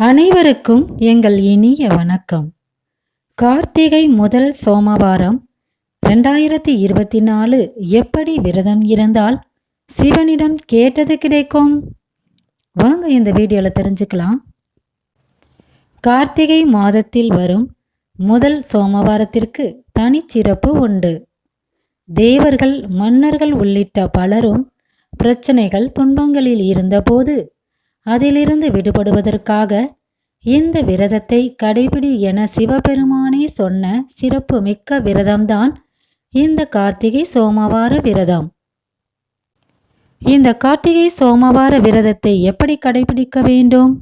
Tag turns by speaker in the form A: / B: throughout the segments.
A: அனைவருக்கும் எங்கள் இனிய வணக்கம். கார்த்திகை முதல் சோமவாரம் ரெண்டாயிரத்தி இருபத்தி நாலு எப்படி விரதம் இருந்தால் சிவனிடம் கேட்டது கிடைக்கும்? வாங்க இந்த வீடியோவில் தெரிஞ்சுக்கலாம். கார்த்திகை மாதத்தில் வரும் முதல் சோமவாரத்திற்கு தனிச்சிறப்பு உண்டு. தேவர்கள் மன்னர்கள் உள்ளிட்ட பலரும் பிரச்சனைகள் துன்பங்களில் இருந்தபோது அதிலிருந்து விடுபடுவதற்காக இந்த விரதத்தை கடைபிடி என சிவபெருமானே சொன்ன சிறப்பு மிக்க விரதம்தான் இந்த கார்த்திகை சோமவார விரதம். இந்த கார்த்திகை சோமவார விரதத்தை எப்படி கடைபிடிக்க வேண்டும்?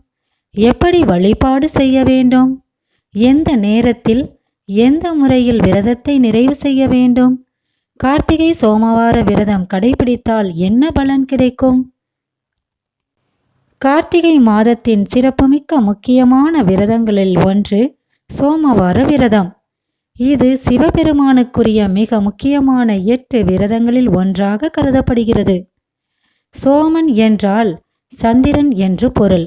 A: எப்படி வழிபாடு செய்ய வேண்டும்? எந்த நேரத்தில் எந்த முறையில் விரதத்தை நிறைவு செய்ய வேண்டும்? கார்த்திகை சோமவார விரதம் கடைபிடித்தால் என்ன பலன் கிடைக்கும்? கார்த்திகை மாதத்தின் சிறப்புமிக்க முக்கியமான விரதங்களில் ஒன்று சோமவார விரதம். இது சிவபெருமானுக்குரிய மிக முக்கியமான எட்டு விரதங்களில் ஒன்றாக கருதப்படுகிறது. சோமன் என்றால் சந்திரன் என்று பொருள்.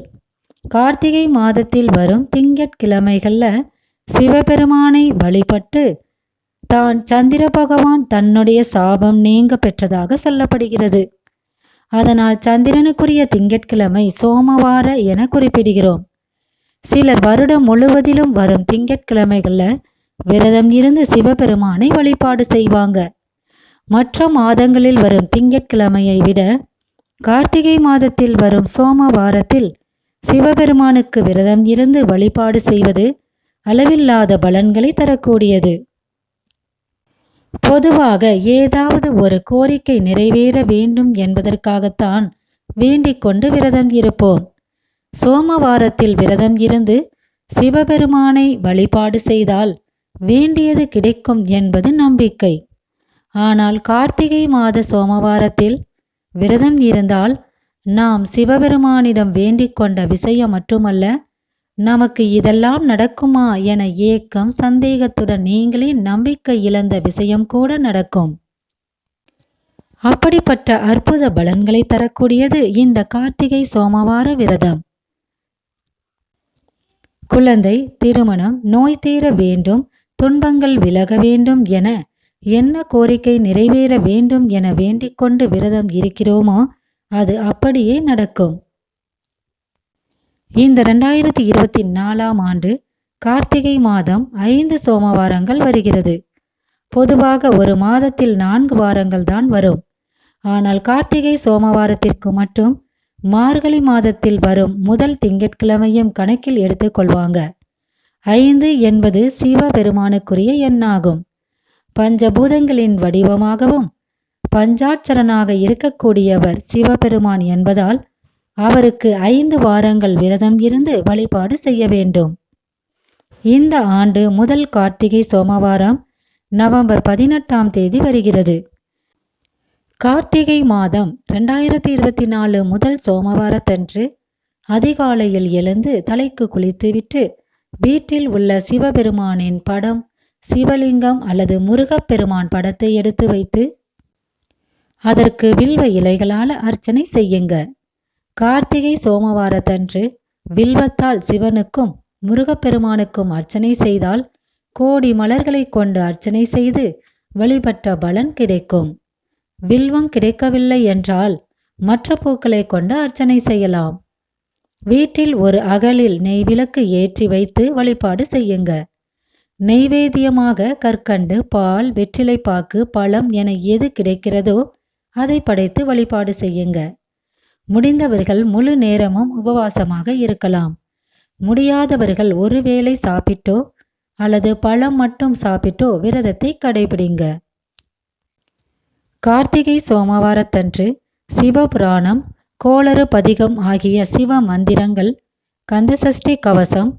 A: கார்த்திகை மாதத்தில் வரும் திங்கட்கிழமைகள்ல சிவபெருமானை வழிபட்டு தான் சந்திர பகவான் தன்னுடைய சாபம் நீங்க பெற்றதாக சொல்லப்படுகிறது. அதனால் சந்திரனுக்குரிய திங்கட்கிழமை சோமவார என குறிப்பிடுகிறோம். சிலர் வருடம் முழுவதிலும் வரும் திங்கட்கிழமைகளில் விரதம் இருந்து சிவபெருமானை வழிபாடு செய்வாங்க. மற்ற மாதங்களில் வரும் திங்கட்கிழமையை விட கார்த்திகை மாதத்தில் வரும் சோமவாரத்தில் சிவபெருமானுக்கு விரதம் இருந்து வழிபாடு செய்வது அளவில்லாத பலன்களை தரக்கூடியது. பொதுவாக ஏதாவது ஒரு கோரிக்கை நிறைவேற வேண்டும் என்பதற்காகத்தான் வேண்டிக் கொண்டு விரதம் இருப்போம். சோமவாரத்தில் விரதம் இருந்து சிவபெருமானை வழிபாடு செய்தால் வேண்டியது கிடைக்கும் என்பது நம்பிக்கை. ஆனால் கார்த்திகை மாத சோமவாரத்தில் விரதம் இருந்தால் நாம் சிவபெருமானிடம் வேண்டிக் கொண்ட விஷயம் மட்டுமல்ல நமக்கு இதெல்லாம் நடக்குமா என ஏக்கம் சந்தேகத்துடன் நீங்களே நம்பிக்கை இழந்த விஷயம் கூட நடக்கும். அப்படிப்பட்ட அற்புத பலன்களை தரக்கூடியது இந்த கார்த்திகை சோமவார விரதம். குழந்தை திருமணம் நோய் தீர வேண்டும் துன்பங்கள் விலக வேண்டும் என என்ன கோரிக்கை நிறைவேற வேண்டும் என வேண்டிக் கொண்டு விரதம் இருக்கிறோமோ அது அப்படியே நடக்கும். இந்த ரெண்டாயிரத்தி இருபத்தி நாலாம் ஆண்டு கார்த்திகை மாதம் ஐந்து சோமவாரங்கள் வருகிறது. பொதுவாக ஒரு மாதத்தில் நான்கு வாரங்கள் தான் வரும். ஆனால் கார்த்திகை சோமவாரத்திற்கு மட்டும் மார்கழி மாதத்தில் வரும் முதல் திங்கட்கிழமையும் கணக்கில் எடுத்துக்கொள்வாங்க ஐந்து என்பது சிவ பெருமானுக்குரிய எண்ணாகும். பஞ்சபூதங்களின் வடிவமாகவும் பஞ்சாட்சரனாக இருக்கக்கூடியவர் சிவபெருமான் என்பதால் அவருக்கு ஐந்து வாரங்கள் விரதம் இருந்து வழிபாடு செய்ய வேண்டும். இந்த ஆண்டு முதல் கார்த்திகை சோமவாரம் நவம்பர் பதினெட்டாம் தேதி வருகிறது. கார்த்திகை மாதம் ரெண்டாயிரத்தி இருபத்தி நாலு முதல் சோமவாரத்தன்று அதிகாலையில் எழுந்து தலைக்கு குளித்துவிட்டு வீட்டில் உள்ள சிவபெருமானின் படம் சிவலிங்கம் அல்லது முருகப்பெருமான் படத்தை எடுத்து வைத்து அதற்கு வில்வ இலைகளால் அர்ச்சனை செய்யுங்க. கார்த்திகை சோமவாரத்தன்று வில்வத்தால் சிவனுக்கும் முருகப்பெருமானுக்கும் அர்ச்சனை செய்தால் கோடி மலர்களை கொண்டு அர்ச்சனை செய்து வழிபட்ட பலன் கிடைக்கும். வில்வம் கிடைக்கவில்லை என்றால் மற்ற பூக்களை கொண்டு அர்ச்சனை செய்யலாம். வீட்டில் ஒரு அகலில் நெய் விளக்கு ஏற்றி வைத்து வழிபாடு செய்யுங்க. நெய்வேத்தியமாக கற்கண்டு பால் வெற்றிலைப்பாக்கு பழம் என எது கிடைக்கிறதோ அதை படைத்து வழிபாடு செய்யுங்க. முடிந்தவர்கள் முழு நேரமும் உபவாசமாக இருக்கலாம். முடியாதவர்கள் ஒருவேளை சாப்பிட்டோ அல்லது பழம் மட்டும் சாப்பிட்டோ விரதத்தை கடைபிடிங்க. கார்த்திகை சோமவாரத்தன்று சிவபுராணம் கோளறு பதிகம் ஆகிய சிவ மந்திரங்கள் கந்தசஷ்டி கவசம்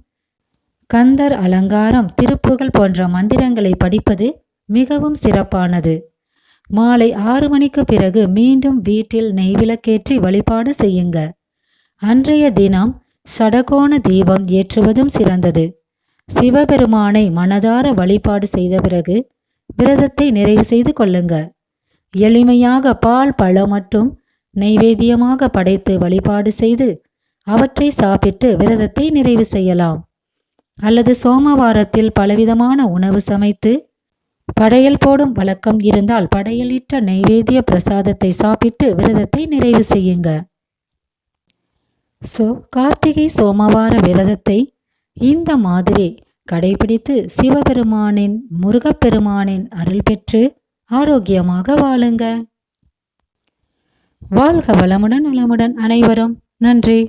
A: கந்தர் அலங்காரம் திருப்புகள் போன்ற மந்திரங்களை படிப்பது மிகவும் சிறப்பானது. மாலை ஆறு மணிக்கு பிறகு மீண்டும் வீட்டில் நெய்விளக்கேற்றி வழிபாடு செய்யுங்க. அன்றைய தினம் சடகோண தீபம் ஏற்றுவதும் சிறந்தது. சிவபெருமானை மனதார வழிபாடு செய்த பிறகு விரதத்தை நிறைவு செய்து கொள்ளுங்க. எளிமையாக பால் பழம் மட்டும் நைவேத்தியமாக படைத்து வழிபாடு செய்து அவற்றை சாப்பிட்டு விரதத்தை நிறைவு செய்யலாம். அல்லது சோமவாரத்தில் பலவிதமான உணவு சமைத்து படையல் போடும் வழக்கம் இருந்தால் படையலிட்ட நைவேத்திய பிரசாதத்தை சாப்பிட்டு விரதத்தை நிறைவு செய்யுங்க. ஸோ கார்த்திகை சோமவார விரதத்தை இந்த மாதிரி கடைபிடித்து சிவபெருமானின் முருகப்பெருமானின் அருள் பெற்று ஆரோக்கியமாக வாழுங்க. வாழ்க வளமுடன் நலமுடன் அனைவரும். நன்றி.